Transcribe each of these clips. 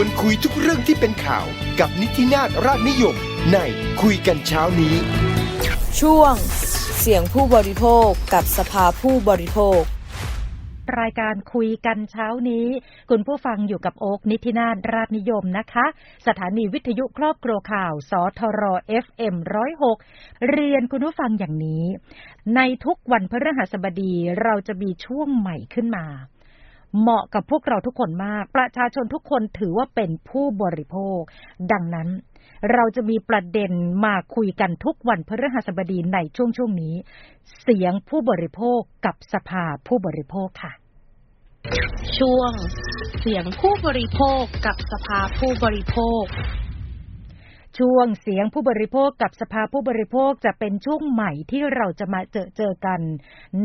วนคุยทุกเรื่องที่เป็นข่าวกับนิตินาฏราชนิยมในคุยกันเช้านี้ ช่วง เสียงผู้บริโภคกับสภาผู้บริโภค รายการคุยกันเช้านี้ คุณผู้ฟังอยู่กับโอ๊กนิตินาถราชนิยมนะคะ สถานีวิทยุครอบครัวข่าวสทร FM 106 เรียนคุณผู้ฟังอย่างนี้ ในทุกวันพฤหัสบดีเราจะมีช่วงใหม่ขึ้นมา เหมาะกับพวกเราทุกคนมาก ประชาชนทุกคนถือว่าเป็นผู้บริโภค ดังนั้นเราจะมีประเด็นมาคุยกันทุกวันพฤหัสบดีในช่วงช่วงนี้ เสียงผู้บริโภคกับสภาผู้บริโภคค่ะ ช่วง เสียงผู้บริโภคกับสภาผู้บริโภค ช่วงเสียงผู้บริโภคกับสภาผู้บริโภคจะเป็นช่วงใหม่ที่เราจะมาเจอเจอกัน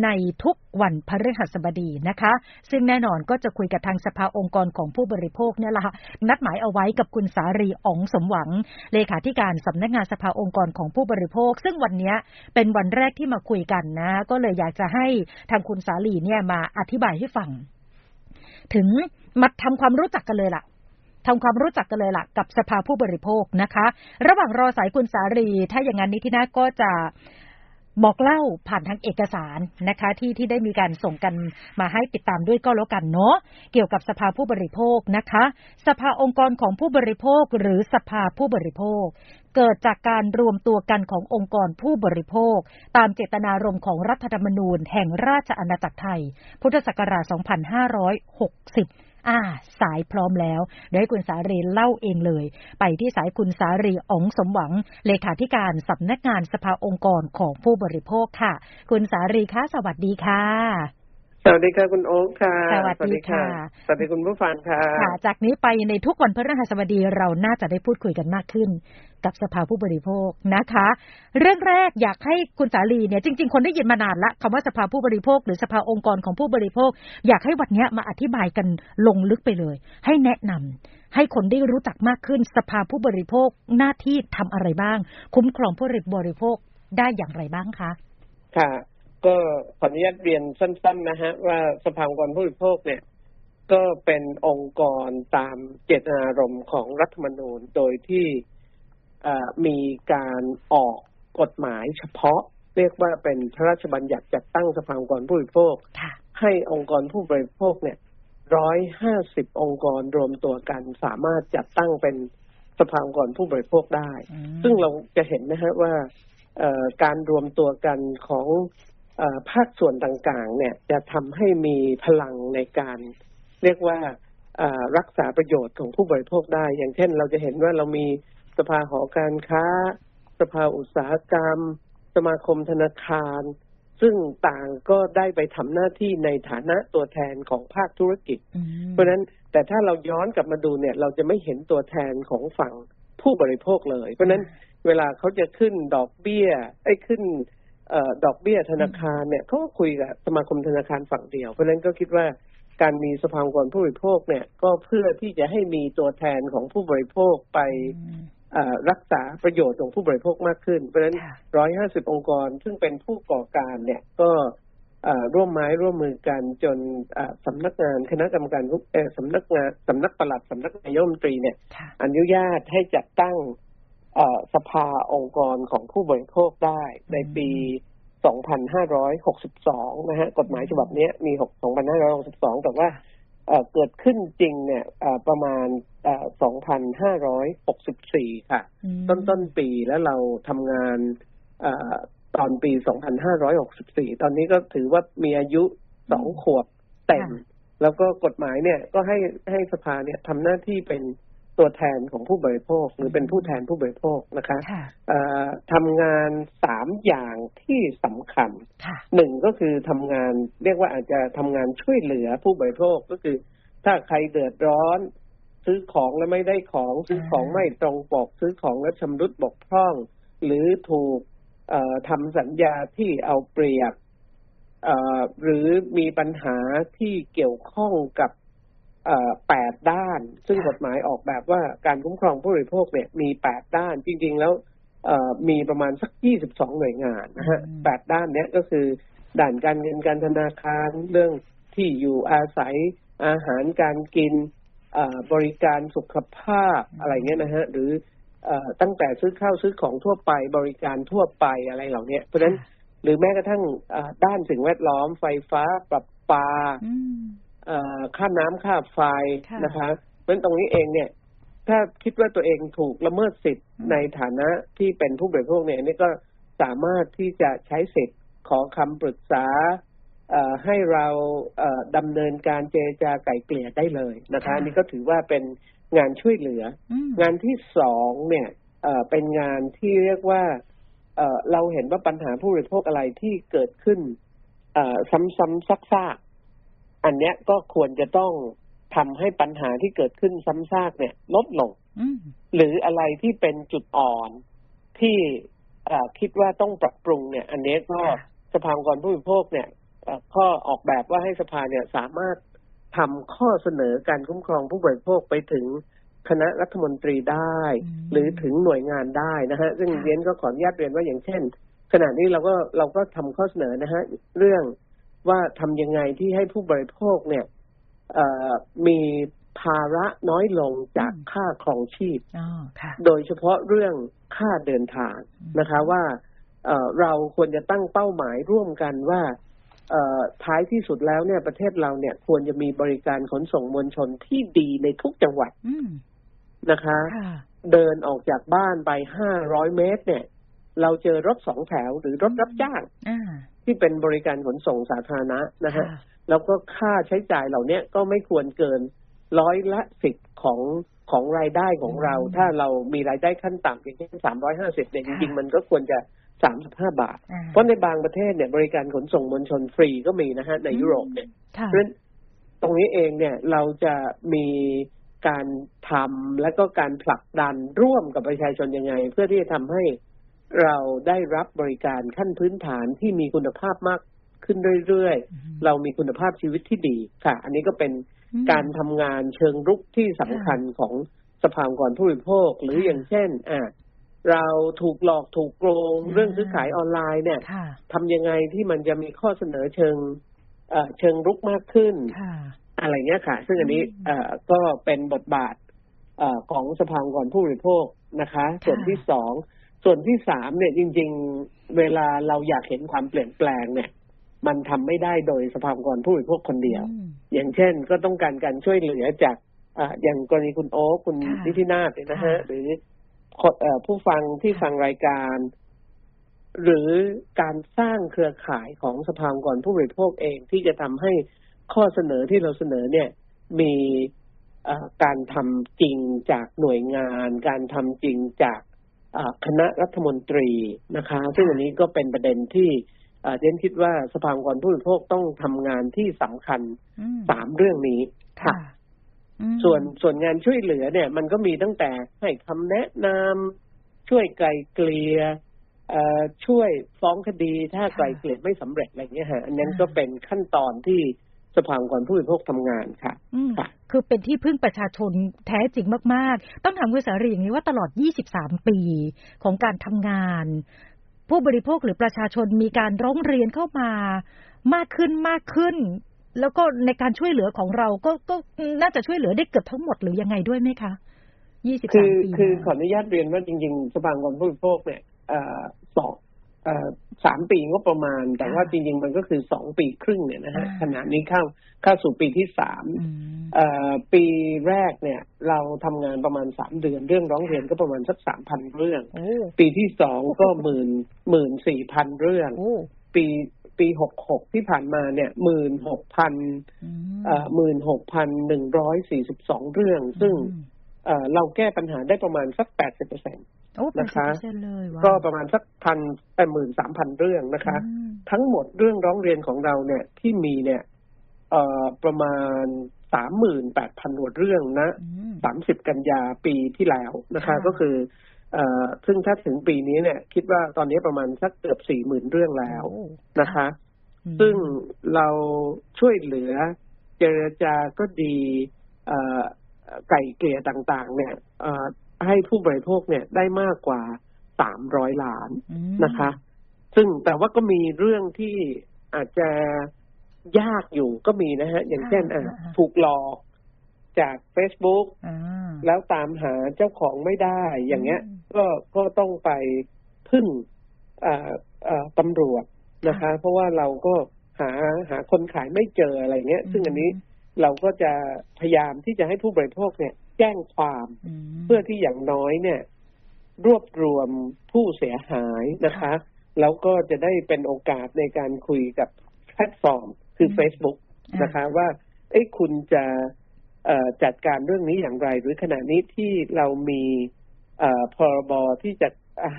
ในทุกวันพฤหัสบดีนะคะ ซึ่งแน่นอนก็จะคุยกับทางสภาองค์กรของผู้บริโภคเนี่ยแหละนัดหมายเอาไว้กับคุณสารีอ๋องสมหวัง เลขาธิการสำนักงานสภาองค์กรของผู้บริโภค ซึ่งวันนี้เป็นวันแรกที่มาคุยกันนะ ก็เลยอยากจะให้ทางคุณสาลีเนี่ยมาอธิบายให้ฟัง ถึงมาทำความรู้จักกันเลยล่ะ ทำความรู้จักกันเลยล่ะกับสภาผู้บริโภคนะคะ ระหว่างรอสายคุณสารี ถ้าอย่างนั้นนิตินาก็จะบอกเล่าผ่านทางเอกสารนะคะ ที่ที่ได้มีการส่งกันมาให้ติดตามด้วยก็แล้วกันเนาะเกี่ยวกับสภาผู้บริโภคนะคะ สภาองค์กรของผู้บริโภคหรือสภาผู้บริโภค เกิดจากการรวมตัวกันขององค์กรผู้บริโภค ตามเจตนารมณ์ของรัฐธรรมนูญแห่งราชอาณาจักรไทย พุทธศักราช 2560 อ่า สายพร้อมแล้ว เดี๋ยวให้คุณสารีเล่าเองเลย ไปที่สายคุณสารีอ๋องสมหวัง เลขาธิการสำนักงานสภาองค์กรของผู้บริโภคค่ะ คุณสารีคะสวัสดีค่ะ สวัสดีค่ะคุณโอ๊คค่ะ สวัสดีค่ะ สวัสดีคุณผู้ฟังค่ะ ค่ะ จากนี้ไปในทุกวันพฤหัสบดีเราน่าจะได้พูดคุยกันมากขึ้น กับสภาผู้บริโภคนะคะ เรื่องแรกอยากให้คุณสาลีเนี่ยจริง ๆ คนได้ยินมานานละคำว่าสภาผู้บริโภค หรือสภาองค์กรของผู้บริโภค อยากให้วันเนี้ยมาอธิบายกันลงลึกไปเลย ให้แนะนำให้คนได้รู้จักมากขึ้น สภาผู้บริโภคหน้าที่ทำอะไรบ้าง คุ้มครองผู้บริโภคได้อย่างไรบ้างคะค่ะ ก็ขออนุญาตเรียนสั้น ๆ นะฮะ ว่าสภาองค์กรผู้บริโภคเนี่ย ก็เป็นองค์กรตามเจตนารมณ์ของรัฐธรรมนูญโดยที่เอ่อมีการออกกฎหมายเฉพาะ เรียกว่าเป็นพระราชบัญญัติจัดตั้งสภาองค์กรผู้บริโภคค่ะให้องค์กรผู้บริโภคเนี่ยร้อยห้าสิบองค์กรรวมตัวกันสามารถจัดตั้งเป็นสภาองค์กรผู้บริโภคได้อืมซึ่งเราจะเห็นนะฮะว่าเอ่อการรวมตัวกันของเออ ภาคส่วนต่างๆ เนี่ยจะทำให้มีพลังในการ เรียกว่าเอ่อรักษาประโยชน์ของผู้บริโภคได้ อย่างเช่น เราจะเห็นว่าเรามีสภาหอการค้า สภาอุตสาหกรรม สมาคมธนาคาร ซึ่งต่างก็ได้ไปทำหน้าที่ในฐานะตัวแทนของภาคธุรกิจอืมเพราะฉะนั้นแต่ถ้าเราย้อนกลับมาดูเนี่ย เราจะไม่เห็นตัวแทนของฝั่งผู้บริโภคเลย เพราะฉะนั้นเวลาเขาจะขึ้นดอกเบี้ยไอ้ยขึ้นเอ่อ ดอกเบี้ยธนาคารเนี่ยเขาก็คุยกับสมาคมธนาคารฝั่งเดียว เพราะฉะนั้นก็คิดว่าการมีสภาองค์กรผู้บริโภคเนี่ย ก็เพื่อที่จะให้มีตัวแทนของผู้บริโภคไปอืมเอ่อรักษาประโยชน์ของผู้บริโภคมากขึ้น เพราะฉะนั้นค่ะร้อยห้าสิบองค์กร ซึ่งเป็นผู้ก่อการเนี่ยก็เอ่อร่วมไม้ร่วมมือกันจนเอ่อสำนักงานคณะกรรมการเอ่อสำนักงานสำนักปลัดสำนักนายกรัฐมนตรีเนี่ยค่ะอนุญาตให้จัดตั้งเอ่อ สภาองค์กรของผู้บริโภคได้ในปี 2562 นะฮะ กฎหมายฉบับเนี้ยมี6 2562 แต่ว่าเอ่อเกิดขึ้นจริงเนี่ยเอ่อประมาณเอ่อ2564 ค่ะอืมต้นต้นปีแล้วเราทำงานเออตอนปี 2564 ตอนนี้ก็ถือว่ามีอายุสองขวบเต็มค่ะแล้วก็กฎหมายเนี่ยก็ให้ให้สภาเนี่ยทำหน้าที่เป็น ตัวแทนของผู้บริโภค หรือเป็นผู้แทนผู้บริโภคนะคะค่ะเอ่อทำงานสามอย่างที่สำคัญค่ะหนึ่งก็คือทำงานเรียกว่าอาจจะทำงานช่วยเหลือผู้บริโภคก็คือ ถ้าใครเดือดร้อน ซื้อของแล้วไม่ได้ของซื้อของไม่ตรงปก ซื้อของแล้วชำรุดบกพร่อง หรือถูกเอ่อทำสัญญาที่เอาเปรียบเอ่อหรือมีปัญหาที่เกี่ยวข้องกับเอ่อ แปดด้าน ซึ่งค่ะกฎหมายออกแบบว่าการคุ้มครองผู้บริโภคเนี่ยมีแปดด้าน จริง ๆ แล้วเอ่อมีประมาณสักยี่สิบสองหน่วยงานนะฮะอืมแปดด้านเนี้ยก็คือ ด่านการเงินการธนาคารเรื่องที่อยู่อาศัยอาหารการกินเอ่อบริการสุขภาพอะไรเงี้ยนะฮะหรือเอ่อตั้งแต่ซื้อข้าวซื้อของทั่วไปบริการทั่วไปอะไรเหล่าเนี้ยเพราะฉะนั้นหรือแม้กระทั่งเอ่อด้านสิ่งแวดล้อมไฟฟ้าประปาอืมเอ่อ ค่าน้ำค่าไฟค่ะนะคะเพราะฉะนั้นตรงนี้เองเนี่ย ถ้าคิดว่าตัวเองถูกละเมิดสิทธิ์อืมในฐานะที่เป็นผู้บริโภคเนี่ยอันนี่ก็สามารถที่จะใช้สิทธิ์ขอคำปรึกษาเอ่อให้เราเอ่อดำเนินการเจรจาไกล่เกลี่ยได้เลยนะคะอันนี้ก็ถือว่าเป็นงานช่วยเหลืออืมงานที่สองเนี่ยเอ่อเป็นงานที่เรียกว่าเอ่อเราเห็นว่าปัญหาผู้บริโภคอะไรที่เกิดขึ้นเอ่อซ้ำๆซากๆ อันเนี้ยก็ควรจะต้องทำให้ปัญหาที่เกิดขึ้นซ้ำซากเนี่ย ลดลงอืมหรืออะไรที่เป็นจุดอ่อนที่เอ่อคิดว่าต้องปรับปรุงเนี่ย อันเนี้ยก็ค่ะสภาองค์กรผู้บริโภคเนี่ยเอ่อข้อออกแบบว่าให้สภาเนี่ยสามารถทำข้อเสนอการคุ้มครองผู้บริโภคไปถึงคณะรัฐมนตรีได้อืมหรือถึงหน่วยงานได้นะฮะ ซึ่งค่ะเรียนก็ขออนุญาตเรียนว่าอย่างเช่น ขณะนี้เราก็เราก็ทำข้อเสนอนะฮะ เรื่อง ว่าทำยังไงที่ให้ผู้บริโภคเนี่ยเอ่อมีภาระน้อยลงจากค่าครองชีพอ๋อค่ะโดยเฉพาะเรื่องค่าเดินทางนะคะว่าเอ่อเราควรจะตั้งเป้าหมายร่วมกันว่าเอ่อท้ายที่สุดแล้วเนี่ยประเทศเราเนี่ยควรจะมีบริการขนส่งมวลชนที่ดีในทุกจังหวัดอืมนะคะค่ะเดินออกจากบ้านไปห้าร้อยเมตร เนี่ย เราเจอรถสองแถวหรือรถรับจ้างอ่า ที่เป็นบริการขนส่งสาธารณะนะฮะค่ะแล้วก็ค่าใช้จ่ายเหล่าเนี้ยก็ไม่ควรเกินร้อยละสิบของของรายได้ของเราอืมถ้าเรามีรายได้ขั้นต่ำอย่างเช่นสามร้อยห้าสิบเนี่ยจค่ะริงๆมันก็ควรจะสามสิบห้าบาทอ่าเพราะในบางประเทศเนี่ยบริการขนส่งมวลชนฟรีก็มีนะฮะในยุโรปเนี่ยค่ะเพราะฉะนั้นตรงนี้เองเนี่ยเราจะมีการทำและก็การผลักดันร่วมกับประชาชนยังไง เพื่อที่จะทำให้ เราได้รับบริการขั้นพื้นฐานที่มีคุณภาพมากขึ้นเรื่อยๆ เรามีคุณภาพชีวิตที่ดีค่ะ อันนี้ก็เป็นอืมการทำงานเชิงรุกที่สำคัญของสภาองค์กรผู้บริโภค หรือค่ะอย่างเช่น อะเราถูกหลอกถูกโกงอ่าเรื่องซื้อขายออนไลน์เนี่ยค่ะทำยังไงที่มันจะมีข้อเสนอเชิงเอ่อเชิงรุกมากขึ้นค่ะอะไรเงี้ยค่ะ ซึ่งอันนี้อืมเอ่อก็เป็นบทบาทเอ่อของสภาองค์กรผู้บริโภคนะคะ ส่วนที่สอง ส่วนที่สามเนี่ยจริง ๆ เวลาเราอยากเห็นความเปลี่ยนแปลงเนี่ย มันทำไม่ได้โดยสภาองค์กรผู้บริโภคคนเดียวอืมอย่างเช่น ก็ต้องการการช่วยเหลือจากอ่าอย่างกรณีคุณโอ๊คคุณค่ะนิธินาถเนี่ยนะฮะค่ะหรือคนเอ่อผู้ฟังที่ค่ะฟังรายการ หรือการสร้างเครือข่ายของสภาองค์กรผู้บริโภคเองที่จะทำให้ข้อเสนอที่เราเสนอเนี่ย มีเอ่อการทำจริงจากหน่วยงาน การทำจริงจากอ่า คณะรัฐมนตรีนะคะ ซึ่งอันนี้ก็เป็นประเด็นที่เอ่อเจนคิดว่าสภาองค์กรผู้บริโภคต้องทำงานที่สำคัญอืมสามเรื่องนี้ค่ะอืมส่วนส่วนงานช่วยเหลือเนี่ย มันก็มีตั้งแต่ให้คำแนะนำช่วยไกลเกลี่ยเอ่อช่วยฟ้องคดีถ้าไกลเกลี่ยไม่สำเร็จอะไรเงี้ยฮะอันนั้นก็เป็นขั้นตอนที่ สภาองค์กรผู้บริโภคทำงานค่ะอืมค่ะ คือเป็นที่พึ่งประชาชนแท้จริงมาก ๆ ต้องถามคุณสารีอย่างนี้ว่าตลอด 23 ปีของการทำงาน ผู้บริโภคหรือประชาชนมีการร้องเรียนเข้ามามากขึ้นมากขึ้น แล้วก็ในการช่วยเหลือของเราก็ก็น่าจะช่วยเหลือได้เกือบทั้งหมดหรือยังไงด้วยไหมคะ23คือปีคือมาขออนุญาตเรียนว่าจริง ๆ สภาองค์กรผู้บริโภคเนี่ยเอ่อสองเอ่อ สามปีงบประมาณ แต่ว่าจริง ๆ มันก็คือสองปีครึ่งเนี่ยนะฮะขณะนี้เข้าเข้าสู่ปีที่สามอืมเอ่อปีแรกเนี่ย เราทำงานประมาณสามเดือน เรื่องร้องเรียนก็ประมาณสักสามพันเรื่องโอ้ปีที่สองก็หมื่นหมื่นสี่พันเรื่องโอ้ปีปีหกหกที่ผ่านมาเนี่ยหมื่นหกพันอืมเอ่อหมื่นหกพันหนึ่งร้อยสี่สิบสองเรื่อง ซึ่งอืมเอ่อเราแก้ปัญหาได้ประมาณสักแปดสิบเปอร์เซ็นโอ้เป็ นนะสิบคะเปอร์เซ็นต์เลยว้าวก็ประมาณสักพันแต่หมื่นสามพันเรื่องนะคะอืมทั้งหมดเรื่องร้องเรียนของเราเนี่ยที่มีเนี่ยเอ่อประมาณสามหมื่นแปดพันหัวเรื่องนะอืมสามสิบกันยาปีที่แล้วนะคะค่ะก็คือเอ่อซึ่งถ้าถึงปีนี้เนี่ย คิดว่าตอนนี้ประมาณสักเกือบสี่หมื่นเรื่องแล้วโอ้นะคะอืมซึ่งเราช่วยเหลือเจรจาก็ดีเอ่อไก่เกลี่ยต่าง ๆ เนี่ยเอ่อ ให้ผู้บริโภคเนี่ยได้มากกว่าสามร้อยล้านอืมนะคะ ซึ่งแต่ว่าก็มีเรื่องที่อาจจะยากอยู่ก็มีนะฮะ อย่างเช่นอะถูกหลอกจาก Facebook อ่าแล้วตามหาเจ้าของไม่ได้ อย่างเงี้ยอืมก็ก็ต้องไปพึ่งอ่าอ่าตำรวจนะคะ เพราะว่าเราก็หาหาคนขายไม่เจออะไรเงี้ย ซึ่งอันนี้เราก็จะพยายามที่จะให้ผู้บริโภคเนี่ย แจ้งความมเพื่อที่อย่างน้อยเนี่ย รวบรวมผู้เสียหายนะคะ แล้วก็จะได้เป็นโอกาสในการคุยกับแพลตฟอร์ม คืออืม Facebook นะคะ ว่าเอ้คุณจะเอ่อจัดการเรื่องนี้อย่างไร หรือขณะนี้ที่เรามีเอ่อพรบที่จะ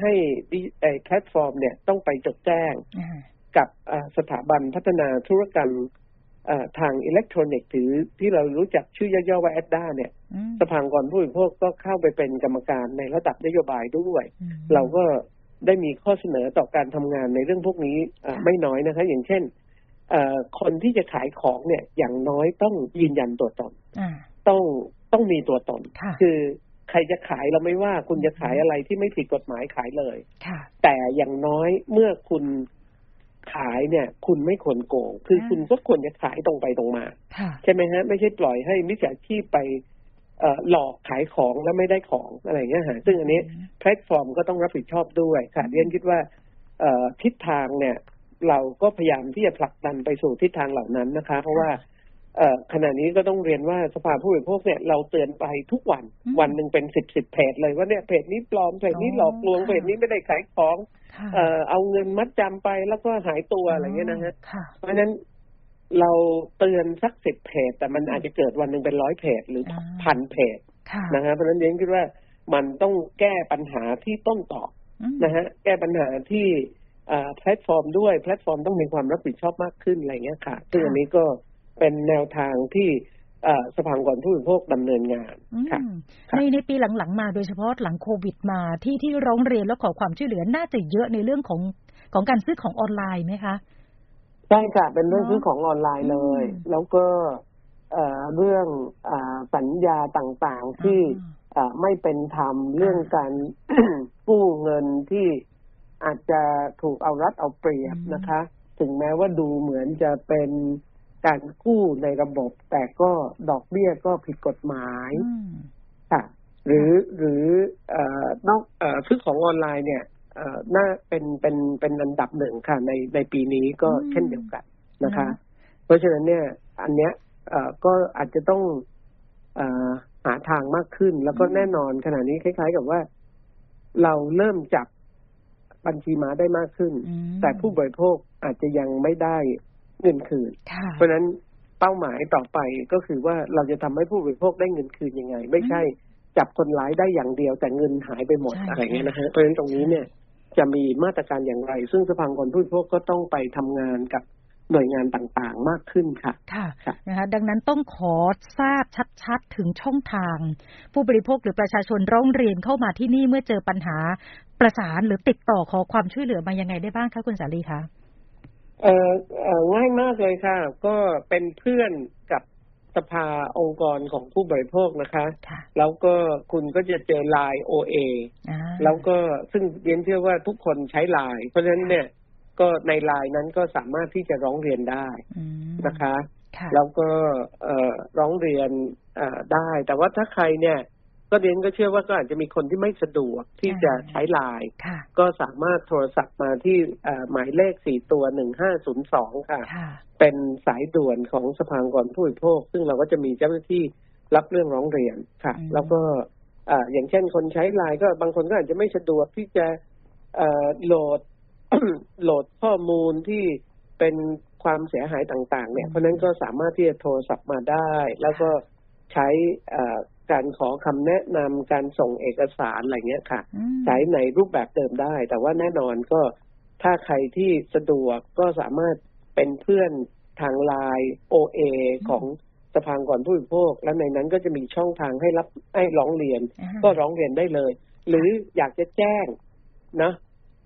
ให้ดิไอ้แพลตฟอร์มเนี่ยต้องไปจดแจ้งอ่ากับเอ่อสถาบันพัฒนาธุรกรรมเอ่อ ทางอิเล็กทรอนิกส์หรือที่เรารู้จักชื่อย่อๆว่าแอดด้าเนี่ยอืมสภาองค์กรผู้บริโภคก็เข้าไปเป็นกรรมการในระดับนโยบายด้วยอืมเราก็ได้มีข้อเสนอต่อการทำงานในเรื่องพวกนี้เอ่อค่ะไม่น้อยนะคะ อย่างเช่นเอ่อคนที่จะขายของเนี่ย อย่างน้อยต้องยืนยันตัวตนอ่าต้องต้องมีตัวตนค่ะคือใครจะขายเราไม่ว่าคุณจะขายอะไรที่ไม่ผิดกฎหมายขายเลยค่ะแต่อย่างน้อยเมื่อคุณ ขายเนี่ย คุณไม่ควรโกง คืออ่าคุณก็ควรจะขายตรงไปตรงมาค่ะใช่ไหมฮะ ไม่ใช่ปล่อยให้มิจฉาชีพไปเอ่อหลอกขายของแล้วไม่ได้ของอะไรอย่างเงี้ยฮะซึ่งอันนี้แพลตฟอร์มก็ต้องรับผิดชอบด้วยค่ะเรียนคิดว่าเอ่อทิศทางเนี่ย เราก็พยายามที่จะผลักดันไปสู่ทิศทางเหล่านั้นนะคะ เพราะว่าเอ่อ ขณะนี้ก็ต้องเรียนว่าสภาผู้บริโภคเนี่ยเราเตือนไปทุกวันอืมวันหนึ่งเป็นสิบสิบเพจเลยว่าเนี่ยเพจนี้ปลอมเพจนี้อ๋อหลอกลวงค่ะเพจนี้ไม่ได้ขายของค่ะเอ่อเอาเงินมัดจำไปแล้วก็หายตัวอะไรเงี้ยนะฮะค่ะเพราะฉะนั้นเราเตือนสักสิบเพจแต่มันอาจจะเกิดวันหนึ่งเป็นร้อยเพจหรืออาพันเพจค่ะนะฮะเพราะฉะนั้นเรียนคิดว่ามันต้องแก้ปัญหาที่ต้นต่ออืมนะฮะแก้ปัญหาที่อ่าแพลตฟอร์มด้วยแพลตฟอร์มต้องมีความรับผิดชอบมากขึ้นอะไรเงี้ยค่ะซึ่งอันนี้ก็ เป็นแนวทางที่อ่าสภาองค์กรผู้บริโภคดำเนินงานอืมค่ะค่ะในในปีหลังๆมาโดยเฉพาะหลังโควิดมาที่ที่ร้องเรียนและขอความช่วยเหลือน่าจะเยอะในเรื่องของของการซื้อของออนไลน์ไหมคะใช่ค่ะเป็นเรื่องเนอะซื้อของออนไลน์เลยอืมแล้วก็เอ่อเรื่องอาสัญญาต่างๆที่อ่าไม่เป็นธรรมเรื่องการกู้เงินที่อาจจะถูกเอารัดเอาเปรียบอืมนะคะ ถึงแม้ว่าดูเหมือนจะเป็น การกู้ในระบบ แต่ก็ดอกเบี้ยก็ผิดกฎหมายอืมค่ะหรือหรือเอ่อนอกเอ่อซื้อของออนไลน์เนี่ยเอ่อน่าเป็นเป็นเป็นอันดับหนึ่งค่ะ ในในปีนี้ก็อืมเช่นเดียวกันนะคะนะเพราะฉะนั้นเนี่ย อันเนี้ยเอ่อก็อาจจะต้องเอ่อหาทางมากขึ้น แล้วก็อืมแน่นอนขณะนี้คล้าย ๆ กับว่า เราเริ่มจับบัญชีม้าได้มากขึ้นอืมแต่ผู้บริโภคอาจจะยังไม่ได้ เงินคืนค่ะเพราะฉะนั้นเป้าหมายต่อไปก็คือว่าเราจะทำให้ผู้บริโภคได้เงินคืนยังไง ไม่ใช่จับคนร้ายได้อย่างเดียวแต่เงินหายไปหมดใช่อะไรเงี้ยนะฮะเพราะฉะนั้นตรงนี้เนี่ยจะมีมาตรการอย่างไร ซึ่งสภาองค์กรผู้บริโภคก็ต้องไปทำงานกับหน่วยงานต่างๆ มากขึ้นค่ะ ค่ะค่ะนะคะดังนั้นต้องขอทราบชัดๆ ถึงช่องทาง ผู้บริโภคหรือประชาชนร้องเรียนเข้ามาที่นี่เมื่อเจอปัญหาประสานหรือติดต่อขอความช่วยเหลือมายังไงได้บ้างคะคุณสาลีคะ เออเอ่อง่ายมากเลยค่ะ ก็เป็นเพื่อนกับสภาองค์กรของผู้บริโภคนะคะค่ะแล้วก็คุณก็จะเจอไลน์ OA อ่าแล้วก็ซึ่งเรียนเชื่อว่าทุกคนใช้ไลน์เพราะฉะนั้นเนี่ยก็ในไลน์นั้นก็สามารถที่จะร้องเรียนได้อืมนะคะค่ะแล้วก็เอ่อร้องเรียนเอ่อได้ แต่ว่าถ้าใครเนี่ย ก็เรียนก็เชื่อว่าก็อาจจะมีคนที่ไม่สะดวกที่จะใช้ไลน์ค่ะก็สามารถโทรศัพท์มาที่เอ่อหมายเลขสี่ตัวหนึ่งห้าศูนย์สองค่ะค่ะเป็นสายด่วนของสภาองค์กรผู้บริโภค ซึ่งเราก็จะมีเจ้าหน้าที่รับเรื่องร้องเรียนค่ะอืมแล้วก็อ่าอย่างเช่นคนใช้ไลน์ก็บางคนก็อาจจะไม่สะดวกที่จะเอ่อโหลดโหลดข้อมูลที่เป็นความเสียหายต่าง ๆ เนี่ย เพราะฉะนั้นก็สามารถที่จะโทรศัพท์มาได้ แล้วก็ใช้เอ่อ การขอคำแนะนำการส่งเอกสารอะไรเงี้ยค่ะอืมใช้ในรูปแบบเดิมได้ แต่ว่าแน่นอนก็ถ้าใครที่สะดวกก็สามารถเป็นเพื่อนทางไลน์โอเอของสภาองค์กรผู้บริโภค แล้วในนั้นก็จะมีช่องทางให้รับให้ร้องเรียนอ่าก็ร้องเรียนได้เลย หรืออยากจะแจ้งนะ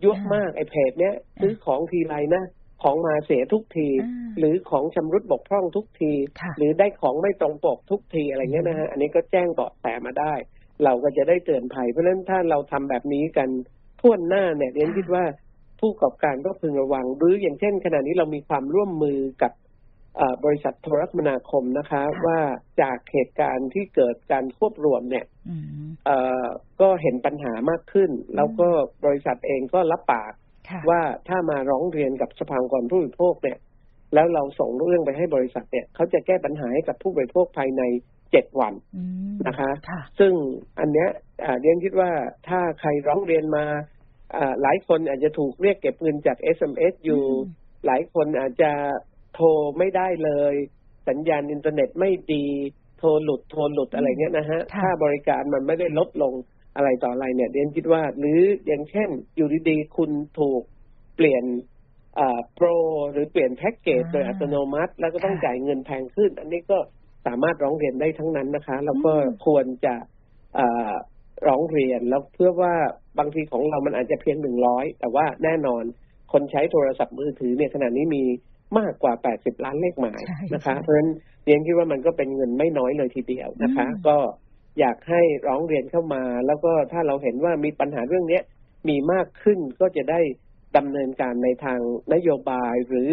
ยุบอ่ามมากไอ้เพจเนี้ยซื้อของทีไรนะ ของมาเสียทุกทีอ่าหรือของชำรุดบกพร่องทุกทีค่ะหรือได้ของไม่ตรงปกทุกทีอะไรเงี้ยนะฮะอันนี้ก็แจ้งเบาะแสมาได้ เราก็จะได้เตือนภัย เพราะฉะนั้นถ้าเราทำแบบนี้กันทั่วหน้าเนี่ยเรียนคิดว่าผู้ประกอบการก็พึงระวังหรืออย่างเช่น ขณะนี้เรามีความร่วมมือกับเอ่อบริษัทโทรคมนาคมนะคะค่ะว่าจากเหตุการณ์ที่เกิดการควบรวมเนี่ยอืมเอ่อก็เห็นปัญหามากขึ้น แล้วก็บริษัทเองก็รับปากค่ะ ว่าถ้ามาร้องเรียนกับสภาองค์กรผู้บริโภคเนี่ย แล้วเราส่งเรื่องไปให้บริษัทเนี่ยเขาจะแก้ปัญหาให้กับผู้บริโภคภายในเจ็ดวันอืมนะคะค่ะซึ่งอันเนี้ยอ่าเรียนคิดว่าถ้าใครร้องเรียนมาอ่าหลายคนอาจจะถูกเรียกเก็บเงินจาก SMS อยู่อืมหลายคนอาจจะโทรไม่ได้เลย สัญญาณอินเทอร์เน็ตไม่ดี โทรหลุดโทรหลุดอะไรเงี้ยนะฮะค่ะค่าบริการมันไม่ได้ลดลง อะไรต่ออะไรเนี่ยเรียนคิดว่า หรืออย่างเช่น อยู่ดีๆคุณถูกเปลี่ยนโปรหรือเปลี่ยนแพ็กเกจอ่าโดยอัตโนมัติ แล้วก็ต้องค่ะจ่ายเงินแพงขึ้น อันนี้ก็สามารถร้องเรียนได้ทั้งนั้นนะคะ แล้วก็อืมควรจะเอ่อร้องเรียนแล้วเพื่อว่าบางทีของเรามันอาจจะเพียงหนึ่งร้อยแต่ว่าแน่นอนคนใช้โทรศัพท์มือถือเนี่ยขณะนี้มีมากกว่า 80 ล้านเลขหมายใช่นะคะใช่เพราะฉะนั้นเรียนคิดว่ามันก็เป็นเงินไม่น้อยเลยทีเดียวนะคะอืมก็ อยากให้ร้องเรียนเข้ามา แล้วก็ถ้าเราเห็นว่ามีปัญหาเรื่องเนี้ยมีมากขึ้นก็จะได้ดำเนินการในทางนโยบายหรือ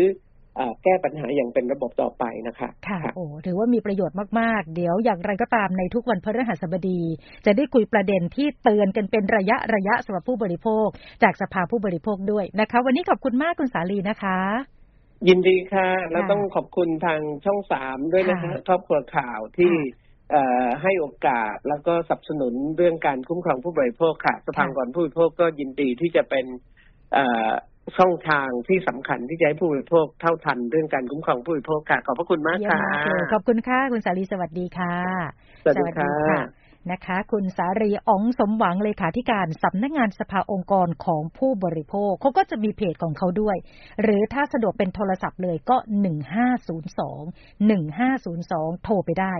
เอ่อแก้ปัญหาอย่างเป็นระบบต่อไปนะคะ ค่ะ โอ้ถือว่ามีประโยชน์มาก ๆ เดี๋ยวอย่างไรก็ตามในทุกวันพฤหัสบดี จะได้คุยประเด็นที่เตือนกันเป็นระยะระยะสำหรับผู้บริโภค จากสภาผู้บริโภคด้วยนะคะ วันนี้ขอบคุณมากคุณสาลีนะคะ ยินดีค่ะ แล้วค่ะต้องขอบคุณทางช่องสามด้วยนะคะค่ะครอบครัวข่าวที่ค่ะเอ่อ ให้โอกาสแล้วก็สนับสนุนเรื่องการคุ้มครองผู้บริโภคค่ะ สภาองค์กรผู้บริโภคก็ยินดีที่จะเป็นเอ่อช่องทางที่สำคัญที่จะให้ผู้บริโภคเท่าทันเรื่องการคุ้มครองผู้บริโภคค่ะ ขอบพระคุณมากเยี่ยมค่ะมากเลยขอบคุณค่ะ คุณสาลีสวัสดีค่ะ สวัสดีค่ะ นะคะ คุณสารีอ๋องสมหวังเลขาธิการสำนักงานสภาองค์กรของผู้บริโภคเขาก็จะมีเพจของเขาด้วย หรือถ้าสะดวกเป็นโทรศัพท์เลยก็ 1502 1502 โทรไปได้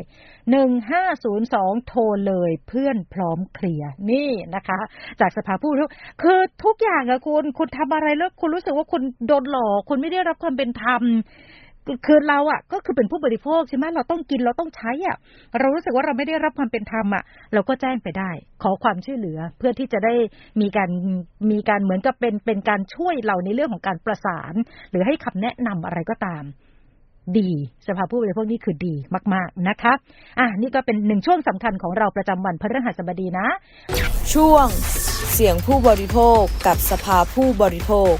1502 โทรเลยเพื่อนพร้อมเคลียร์นี่นะคะ จากสภาผู้บริโภคคือทุกอย่างอะคุณ คุณทำอะไรแล้วคุณรู้สึกว่าคุณโดนหลอกคุณไม่ได้รับความเป็นธรรม คือเราอะก็คือเป็นผู้บริโภคใช่ไหมเราต้องกินเราต้องใช้อะ เรารู้สึกว่าเราไม่ได้รับความเป็นธรรมอะ เราก็แจ้งไปได้ ขอความช่วยเหลือเพื่อที่จะได้มีการมีการเหมือนกับเป็นเป็นการช่วยเราในเรื่องของการประสาน หรือให้คำแนะนำอะไรก็ตาม ดีสภาผู้บริโภคนี่คือดีมาก ๆนะคะอะนี่ก็เป็นหนึ่งช่วงสำคัญของเราประจำวันพฤหัสบดีนะ ช่วงเสียงผู้บริโภคกับสภาผู้บริโภค